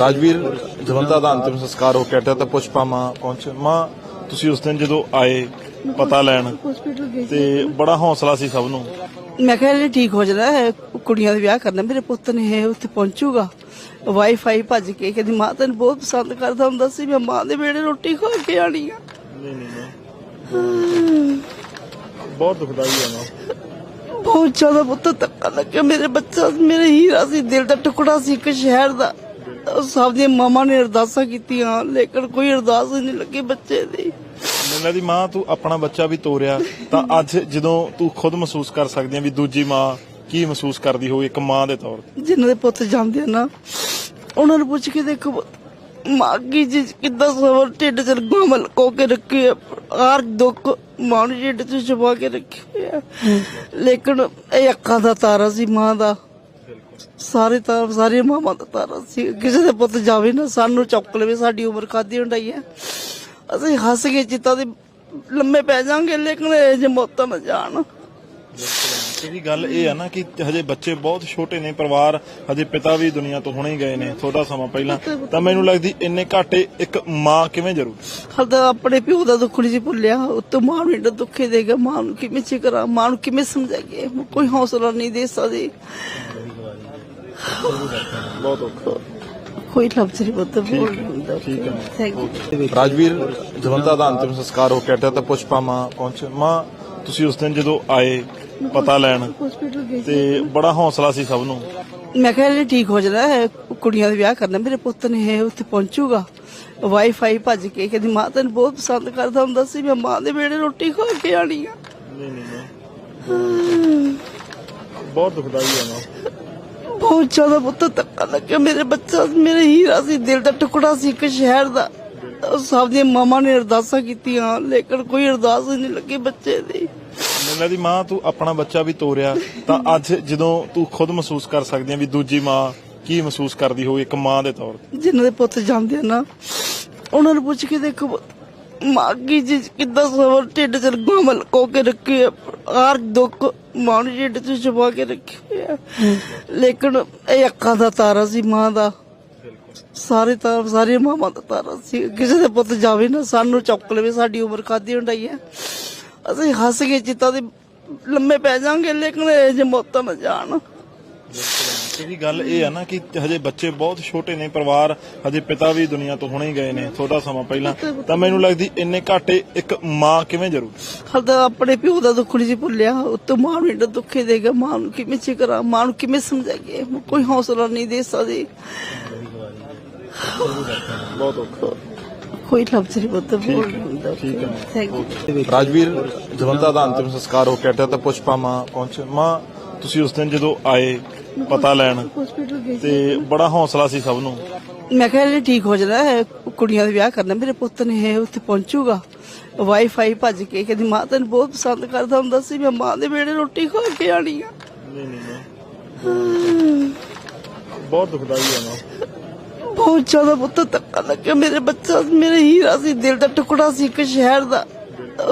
ਰਾਜਵੀਰ ਜਵੰਦਾ ਦਾ ਅੰਤਿਮ ਸੰਸਕਾਰ ਹੋ ਕੇ ਹਟਿਆ ਤਾਂ ਪੁਸ਼ਪਾ ਮਾਂ ਪਹੁੰਚੇ ਮਾਂ ਤੁਸੀਂ ਉਸ ਦਿਨ ਜਦੋਂ ਆਏ ਪਤਾ ਲੈਣ ਤੇ ਬੜਾ ਹੌਸਲਾ ਸੀ ਸਭ ਨੂੰ। ਮੈਂ ਕਿਹਾ ਇਹ ਠੀਕ ਹੋ ਜਾਣਾ ਹੈ ਕੁੜੀਆਂ ਦਾ ਵਿਆਹ ਕਰਨਾ ਮੇਰੇ ਪੁੱਤ ਨੇ ਇਹ ਉੱਥੇ ਪਹੁੰਚੂਗਾ। ਵਾਈਫਾਈ ਭੱਜ ਕੇ ਕਹਿੰਦੀ ਮਾਂ ਤੈਨੂੰ ਬਹੁਤ ਪਸੰਦ ਕਰਦਾ ਹੁੰਦਾ ਸੀ ਮੈਂ ਮਾਂ ਦੇ ਵੇੜੇ ਰੋਟੀ ਖਾ ਕੇ ਆਣੀ ਆ। ਨਹੀਂ ਨਹੀਂ। ਬਹੁਤ ਦੁਖਦਾਈ ਹੈ ਮਾਂ। ਬਹੁਤ ਜ਼ਿਆਦਾ ਪੁੱਤ ਧੱਕਾ ਲੱਗਿਆ। ਮੇਰੇ ਬੱਚਾ ਮੇਰੇ ਹੀਰਾ ਸੀ ਦਿਲ ਦਾ ਟੁਕੜਾ ਸੀ ਇੱਕ ਸ਼ਹਿਰ ਦਾ। ਸਭ ਦੀਆਂ ਮਾਮਾ ਨੇ ਅਰਦਾਸਾਂ ਕੀਤੀਆਂ ਲੇਕਿਨ ਕੋਈ ਅਰਦਾਸ ਨਹੀਂ ਲੱਗੀ ਬੱਚੇ ਦੀ। ਮੈਨੂੰ ਦੀ ਮਾਂ ਤੂੰ ਆਪਣਾ ਬੱਚਾ ਵੀ ਤੋਰਿਆ ਤਾਂ ਅੱਜ ਜਦੋਂ ਤੂੰ ਖੁਦ ਮਹਿਸੂਸ ਕਰ ਸਕਦੀ ਆ ਵੀ ਦੂਜੀ ਮਾਂ ਕੀ ਮਹਿਸੂਸ ਕਰਦੀ ਹੋਊ ਇੱਕ ਮਾਂ ਦੇ ਤੌਰ ਤੇ? ਜਿਨ੍ਹਾਂ ਦੇ ਪੁੱਤ ਜਾਂਦੇ ਆ ਨਾ ਉਹਨਾਂ ਨੂੰ ਪੁੱਛ ਕੇ ਦੇਖੋ ਮਾਂ ਕੀ ਜੀ ਕਿੱਦਾਂ ਸਵਰ ਢਿੱਡ ਚ ਗਮਲ ਕੋ ਕੇ ਰੱਖੇ। ਹਰ ਦੁੱਖ ਮਾਂ ਨੂੰ ਢਿੱਡ ਚ ਛੁਪਾ ਕੇ ਰੱਖੇ ਲੇਕਿਨ ਇਹ ਅੱਖਾਂ ਦਾ ਤਾਰਾ ਸੀ ਮਾਂ ਦਾ। ਸਾਰੇ ਤਾਂ ਸਾਰੀ ਮਾਵਾਂ ਦਾ ਤਾਰਾ ਸੀ। ਕਿਸੇ ਦੇ ਪੁੱਤ ਜਾਵੇ ਨਾ ਸਾਨੂੰ ਚੁੱਕ ਲਵੇ ਸਾਡੀ ਉਮਰ ਕਾਦੀ ਹੁੰਡਈ ਹੈ। ਅਸੀਂ ਹੱਸ ਕੇ ਚਿੱਤਾ ਦੇ ਲੰਮੇ ਪੈ ਜਾਾਂਗੇ ਲੇਕਿਨ ਇਹ ਜੇ ਮੌਤਾਂ ਨਾ ਜਾਣ। ਤੇਰੀ ਗੱਲ ਇਹ ਆ ਨਾ ਕਿ ਹਜੇ ਬੱਚੇ ਬਹੁਤ ਛੋਟੇ ਨੇ ਪਰਿਵਾਰ ਹਜੇ ਪਿਤਾ ਵੀ ਦੁਨੀਆ ਤੋਂ ਹੁਣੇ ਹੀ ਗਏ ਨੇ ਥੋੜਾ ਸਮਾਂ ਪਹਿਲਾਂ। ਤਾਂ ਮੈਨੂੰ ਲੱਗਦੀ ਇੰਨੇ ਘਾਟੇ ਇੱਕ ਮਾਂ ਕਿਵੇਂ ਜ਼ਰੂਰ? ਹਲ ਤਾਂ ਆਪਣੇ ਪਿਓ ਦਾ ਦੁੱਖ ਨਹੀਂ ਸੀ ਭੁੱਲਿਆ। ਉੱਤੋਂ ਮਾਂ ਨੂੰ ਏਡਾ ਦੁੱਖੇ ਦੇਗਾ ਮਾਂ ਨੂੰ ਕਿਵੇਂ ਚਿਕਰਾ ਮਾਂ ਨੂੰ ਕਿਵੇਂ ਸਮਝਾਈਏ? ਕੋਈ ਹੌਸਲਾ ਨਹੀਂ ਦੇ ਸਕਦੀ। ਬਹੁਤ ਔਖਾ ਕੋਈ ਲਫ਼ਜ਼ ਨਹੀਂ ਬੋਲਦਾ ਬੋਲ ਹੁੰਦਾ ਹੈ। ਥੈਂਕ ਯੂ ਰਾਜਵੀਰ ਜਵੰਦਾ ਦਾ ਅੰਤਿਮ ਸੰਸਕਾਰ ਹੋ ਕੇ ਹਟਿਆ ਤਾਂ ਪੁਸ਼ਪਾ ਮਾਂ ਪਹੁੰਚੇ। ਮਾਂ ਤੁਸੀਂ ਉਸ ਦਿਨ ਜਦੋਂ ਆਏ ਪਤਾ ਲੈਣ ਤੇ ਬੜਾ ਹੌਸਲਾ ਸੀ ਸਭ ਨੂੰ। ਮੈਂ ਕਿਹਾ ਇਹ ਠੀਕ ਹੋ ਜਾਣਾ ਹੈ ਕੁੜੀਆਂ ਦਾ ਵਿਆਹ ਕਰਨਾ ਮੇਰੇ ਪੁੱਤ ਨੇ ਇਹ ਉੱਥੇ ਪਹੁੰਚੂਗਾ। ਵਾਈਫਾਈ ਭੱਜ ਕੇ ਕਹਿੰਦੀ ਮਾਂ ਤੈਨੂੰ ਬਹੁਤ ਪਸੰਦ ਕਰਦਾ ਹੁੰਦਾ ਸੀ ਮੈਂ ਮਾਂ ਦੇ ਵੇੜੇ ਰੋਟੀ ਖਾ ਕੇ ਆਣੀ ਆ। ਨਹੀਂ ਨਹੀਂ ਬਹੁਤ ਦੁਖਦਾਈ ਹੈ ਮਾਂ। ਬਹੁਤ ਜ਼ਿਆਦਾ ਪੁੱਤ ਧੱਕਾ ਲੱਗਿਆ। ਮੇਰੇ ਬੱਚਾ ਮੇਰੇ ਹੀਰਾ ਸੀ ਦਿਲ ਦਾ ਟੁਕੜਾ ਸੀ ਇੱਕ ਸ਼ਹਿਰ ਦਾ। ਸਭ ਦੀਆਂ ਮਾਮਾ ਨੇ ਅਰਦਾਸਾਂ ਕੀਤੀਆਂ ਲੇਕਿਨ ਕੋਈ ਅਰਦਾਸ ਨਹੀਂ ਲੱਗੀ ਬੱਚੇ ਦੀ। ਮੈਨੂੰ ਦੀ ਮਾਂ ਤੂੰ ਆਪਣਾ ਬੱਚਾ ਵੀ ਤੋਰਿਆ ਤਾਂ ਅੱਜ ਜਦੋਂ ਤੂੰ ਖੁਦ ਮਹਿਸੂਸ ਕਰ ਸਕਦੀ ਆ ਵੀ ਦੂਜੀ ਮਾਂ ਕੀ ਮਹਿਸੂਸ ਕਰਦੀ ਹੋਊ ਇੱਕ ਮਾਂ ਦੇ ਤੌਰ ਤੇ? ਜਿਨ੍ਹਾਂ ਦੇ ਪੁੱਤ ਜਾਂਦੇ ਆ ਨਾ ਉਹਨਾਂ ਨੂੰ ਪੁੱਛ ਕੇ ਦੇਖੋ ਮਾਂ ਕੀ ਜੀ ਕਿੱਦਾਂ ਸਵਰ ਢਿੱਡ ਚ ਗਮਲ ਕੋ ਕੇ ਰੱਖੇ ਆ। ਹਰ ਦੁੱਖ ਮਾਂ ਨੂੰ ਢਿੱਡ ਚ ਛੁਪਾ ਕੇ ਰੱਖੇ ਆ ਲੇਕਿਨ ਇਹ ਅੱਖਾਂ ਦਾ ਤਾਰਾ ਸੀ ਮਾਂ ਦਾ। ਸਾਰੇ ਤਾਂ ਸਾਰੀ ਮਾਵਾਂ ਦਾ ਤਾਰਾ ਸੀ। ਕਿਸੇ ਦੇ ਪੁੱਤ ਜਾਵੇ ਨਾ ਸਾਨੂੰ ਚੁੱਕ ਲਵੇ ਸਾਡੀ ਉਮਰ ਕਾਦੀ ਹੁੰਡਈ ਹੈ। ਅਸੀਂ ਹੱਸ ਕੇ ਚਿੱਤਾ ਦੇ ਲੰਮੇ ਪੈ ਜਾਾਂਗੇ ਲੇਕਿਨ ਇਹ ਜੇ ਮੌਤਾਂ ਨਾ ਜਾਣ। ਤੇਰੀ ਗੱਲ ਇਹ ਆ ਨਾ ਕਿ ਹਜੇ ਬੱਚੇ ਬਹੁਤ ਛੋਟੇ ਨੇ ਪਰਿਵਾਰ ਹਜੇ ਪਿਤਾ ਵੀ ਦੁਨੀਆ ਤੋਂ ਹੁਣੇ ਹੀ ਗਏ ਨੇ ਥੋੜਾ ਸਮਾਂ ਪਹਿਲਾਂ। ਤਾਂ ਮੈਨੂੰ ਲੱਗਦੀ ਇੰਨੇ ਘਾਟੇ ਇੱਕ ਮਾਂ ਕਿਵੇਂ ਜ਼ਰੂਰ? ਹਲ ਤਾਂ ਆਪਣੇ ਪਿਓ ਦਾ ਦੁੱਖ ਨਹੀਂ ਸੀ ਭੁੱਲਿਆ ਉੱਤੋਂ ਮਾਂ ਨੂੰ ਏਡਾ ਦੁੱਖੇ ਦੇਗਾ ਮਾਂ ਨੂੰ ਕਿਵੇਂ ਚਿਕਰਾ ਮਾਂ ਨੂੰ ਕਿਵੇਂ ਸਮਝਾਈਏ? ਕੋਈ ਹੌਸਲਾ ਨਹੀਂ ਦੇ ਸਕਦੀ। ਬਹੁਤ ਔਖਾ। ਕੋਈ ਲਫ਼ਜ਼ ਨਹੀਂ ਬੋਲਦਾ ਬੋਲ ਹੁੰਦਾ ਠੀਕ ਹੈ। ਥੈਂਕ ਯੂ ਰਾਜਵੀਰ ਜਵੰਦਾ ਦਾ ਅੰਤਿਮ ਸੰਸਕਾਰ ਹੋ ਕੇ ਹਟਿਆ ਤਾਂ ਪੁਸ਼ਪਾ ਮਾਂ ਪਹੁੰਚੇ ਮਾਂ ਤੁਸੀਂ ਉਸ ਦਿਨ ਜਦੋਂ ਆਏ ਪਤਾ ਲੈਣ। ਹਸਪੀਟਲ ਗਈ ਤੇ ਬੜਾ ਹੌਸਲਾ ਸੀ ਸਭ ਨੂੰ। ਮੈਂ ਕਿਹਾ ਇਹ ਠੀਕ ਹੋ ਜਾਣਾ ਹੈ ਕੁੜੀਆਂ ਦਾ ਵਿਆਹ ਕਰਨਾ। ਮੇਰੇ ਪੁੱਤ ਨੇ ਇਹ ਉੱਥੇ ਪਹੁੰਚੂਗਾ। ਵਾਈਫਾਈ ਭੱਜ ਕੇ ਕਹਿੰਦੀ ਮਾਂ ਤੈਨੂੰ ਬਹੁਤ ਪਸੰਦ ਕਰਦਾ ਹੁੰਦਾ ਸੀ। ਮੈਂ ਮਾਂ ਦੇ ਵੇੜੇ ਰੋਟੀ ਖਾ ਕੇ ਆਣੀ ਆ। ਨਹੀਂ ਨਹੀਂ ਬਹੁਤ ਦੁਖਦਾਈ ਹੈ ਮਾਂ। ਬਹੁਤ ਜ਼ਿਆਦਾ ਪੁੱਤ ਧੱਕਾ ਲੱਗਿਆ ਮੇਰੇ ਬੱਚਾ। ਮੇਰੇ ਹੀਰਾ ਸੀ ਦਿਲ ਦਾ ਟੁਕੜਾ ਸੀ ਇੱਕ ਸ਼ਹਿਰ ਦਾ।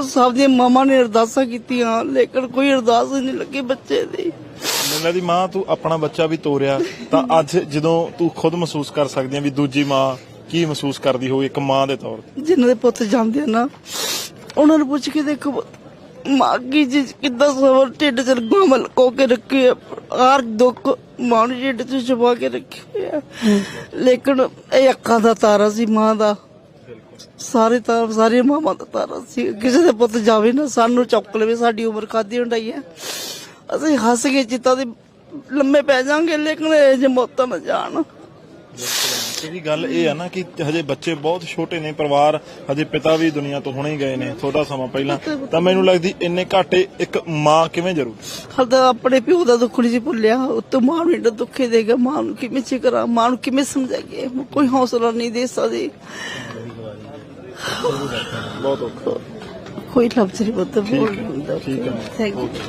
ਸਭ ਦੀਆਂ ਮਾਮਾ ਨੇ ਅਰਦਾਸਾਂ ਕੀਤੀਆਂ ਲੇਕਿਨ ਕੋਈ ਅਰਦਾਸ ਹੀ ਨਹੀਂ ਲੱਗੀ ਬੱਚੇ ਦੀ। ਮੈਨੂੰ ਦੀ ਮਾਂ, ਤੂੰ ਆਪਣਾ ਬੱਚਾ ਵੀ ਤੋਰਿਆ, ਤਾਂ ਅੱਜ ਜਦੋਂ ਤੂੰ ਖੁਦ ਮਹਿਸੂਸ ਕਰ ਸਕਦੀ ਆ ਵੀ ਦੂਜੀ ਮਾਂ ਕੀ ਮਹਿਸੂਸ ਕਰਦੀ ਹੋਊ ਇੱਕ ਮਾਂ ਦੇ ਤੌਰ ਤੇ? ਜਿਨ੍ਹਾਂ ਦੇ ਪੁੱਤ ਜਾਂਦੇ ਆ ਨਾ, ਉਹਨਾਂ ਨੂੰ ਪੁੱਛ ਕੇ ਦੇਖੋ, ਮਾਂ ਕੀ ਜੀ ਕਿੱਦਾਂ ਸਵਰ ਢਿੱਡ ਚ ਗਮਲ ਕੋ ਕੇ ਰੱਖੇ ਹਰ ਦੁੱਖ ਮਾਂ ਨੂੰ ਢਿੱਡ ਚ ਛੁਪਾ ਕੇ ਰੱਖੇ ਆ। ਲੇਕਿਨ ਇਹ ਅੱਖਾਂ ਦਾ ਤਾਰਾ ਸੀ ਮਾਂ ਦਾ। ਸਾਰੇ ਤਾਂ ਸਾਰੀ ਮਾਵਾਂ ਦਾ ਤਾਰਾ ਸੀ। ਕਿਸੇ ਦੇ ਪੁੱਤ ਜਾਵੇ ਨਾ, ਸਾਨੂੰ ਚੁੱਕ ਲਵੇ, ਸਾਡੀ ਉਮਰ ਕਾਦੀ ਹੁੰਡਈ ਹੈ ਅਸੀਂ ਹੱਸ ਕੇ ਚਿੱਤਾ ਦੇ ਲੰਮੇ ਪੈ ਜਾਾਂਗੇ ਲੇਕਿਨ ਇਹ ਜੇ ਮੌਤਾਂ ਨਾ ਜਾਣ। ਤੇਰੀ ਗੱਲ ਇਹ ਆ ਨਾ ਕਿ ਹਜੇ ਬੱਚੇ ਬਹੁਤ ਛੋਟੇ ਨੇ ਪਰਿਵਾਰ ਹਜੇ ਪਿਤਾ ਵੀ ਦੁਨੀਆ ਤੋਂ ਹੁਣੇ ਹੀ ਗਏ ਨੇ ਥੋੜਾ ਸਮਾਂ ਪਹਿਲਾਂ। ਤਾਂ ਮੈਨੂੰ ਲੱਗਦੀ ਇੰਨੇ ਘਾਟੇ ਇੱਕ ਮਾਂ ਕਿਵੇਂ ਜ਼ਰੂਰ? ਹਲ ਤਾਂ ਆਪਣੇ ਪਿਓ ਦਾ ਦੁੱਖ ਨਹੀਂ ਭੁੱਲਿਆ ਉੱਤੋਂ ਮਾਂ ਨੂੰ ਏਡਾ ਦੁੱਖੇ ਦੇਗਾ ਮਾਂ ਨੂੰ ਕਿਵੇਂ ਚਿਕਰਾ ਮਾਂ ਨੂੰ ਕਿਵੇਂ ਸਮਝਾਈਏ? ਕੋਈ ਹੌਸਲਾ ਨਹੀਂ ਦੇ ਸਕਦੀ। ਬਹੁਤ ਔਖਾ। ਕੋਈ ਲਫ਼ਜ਼ ਨਹੀਂ ਬੋਲਦਾ। Thank you